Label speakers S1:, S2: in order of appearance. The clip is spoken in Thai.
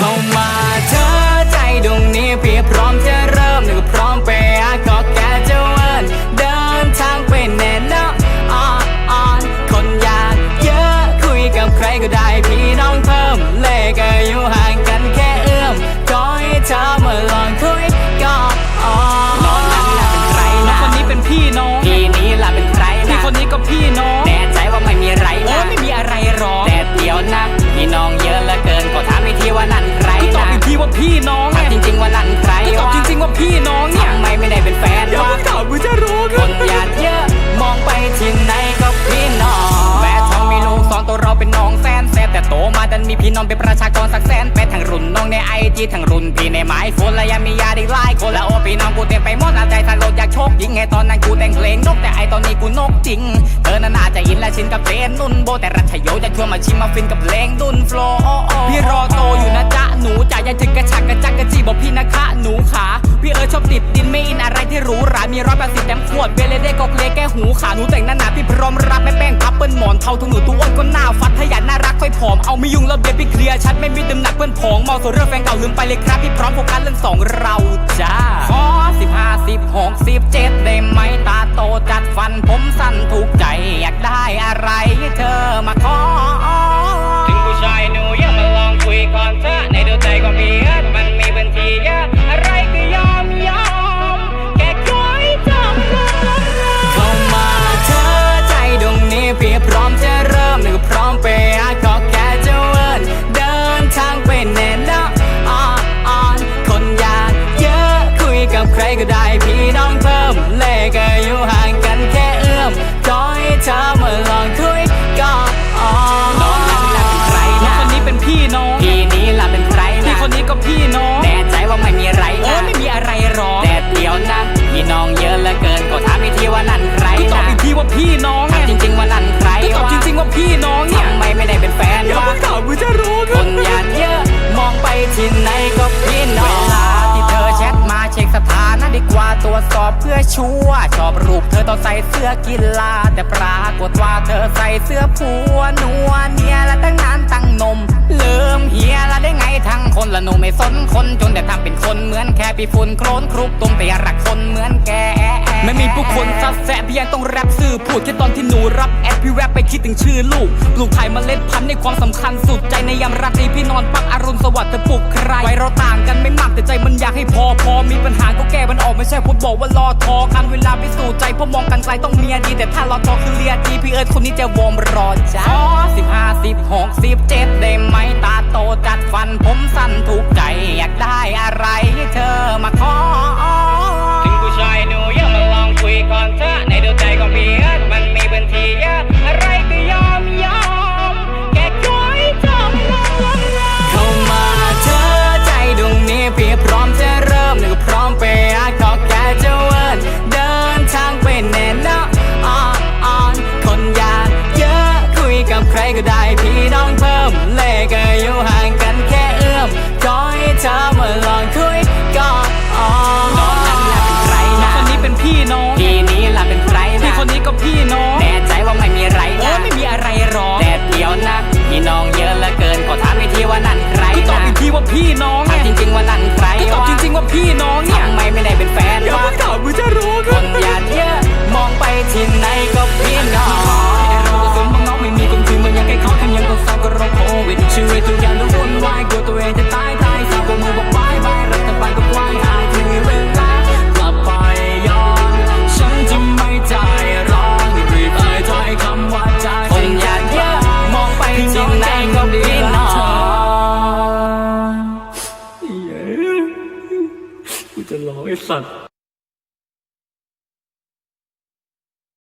S1: เข้ามาเธอใจดวงนี้เพียบพร้อมจะเริ่ม
S2: หรือ
S1: พร้
S2: อ
S1: ม มีพี่น้องเป็นประชากรสักแสนเป็ดทั้งรุ่นน้องในไอจีทั้งรุ่นพี่ในไม้ฝนและยังมีญาติอีกหลายคนและโอพี่น้องกูเต็มไปหมดอาใจทางรถอยากโชคยิงไงตอนนั้นกูแต่งเพลงนกแต่ไอตอนนี้กูนกจริง เธอน่าน่าจะอินและชินกับเพลงนุ่นโบแต่รัชโยจะชวนมาชิมมาฟินกับเพลงดุนโฟล์
S2: พี่รอโตอยู่นะจ๊ะหนูจ๋าอย่าจึกกระชักกระจักกระจีบอกพี่นะคะหนูขาพี่เอ๋ชอบติดดินไม่อินอะไรที่หรูหรามีร้อยแปดสิบแต้มขวดเวเลเด้ก็เคลแก้หูขาหนูแต่งหน้าหนาพี่พร้อมรับแม่แป้งพับเปิ้ลหมอนเทาทุกหนูตัวอ้วนก็หน้าฟัดขยันน่า รักค่อยผอม เอาไม่ยุ่งแล้วเดียพี่เคลียร์ชัดไม่มีดำหนักเพื่อนผองเมาส่วนเรื่องแฟนเก่าลืมไปเลยครับพี่พร้อมโฟกัสเรื่องสองเราจ้าขอสิบห้าสิบหกสิบเจ็ดได้ไหมตาโตจัดฟันผมสั้นถูกใจ อ
S1: บเพื่อชัวร์ชอบรูปเธอตอนใส่เสื้อกีฬาแต่ปรากฏว่าเธอใส่เสื้อผัวนัวเนียและตั้งนานตั้งนมเริ่มเฮียละได้ไงทั้งคนละหนูไม่สนคนจนแต่ทำเป็นคนเหมือนแค่พี่ฝุ่นโครนครุกตรงแต่ยารักคนเหมือนแก
S2: ไม่มีผู้คนซัดแซะพี่ยังต้องแรปสื่อพูดแค่ตอนที่หนูรับแอดพี่แรปไปคิดถึงชื่อลูกปลูกไข่เมล็ดพันธุ์ในความสำคัญสุดใจในยามราตรีพี่นอนพักอรุณสวัสดิ์เธอปลุกใครไว้เราต่างกันไม่ ไม่ใช่พูดบอกว่ารอทอกันเวลาพิสูจน์ใจเพราะมองกันไกลต้องเมียดีแต่ถ้ารอทอคือเลียดีพี่เอิร์ธคนนี้จะวอมรอจ้าสิบห้าสิบหกสิบเจ็ดได้ไหมตาโตจัดฟันผมสั้นถูกใจอยากได้อะไรเธอมาขอ ขอ กูจ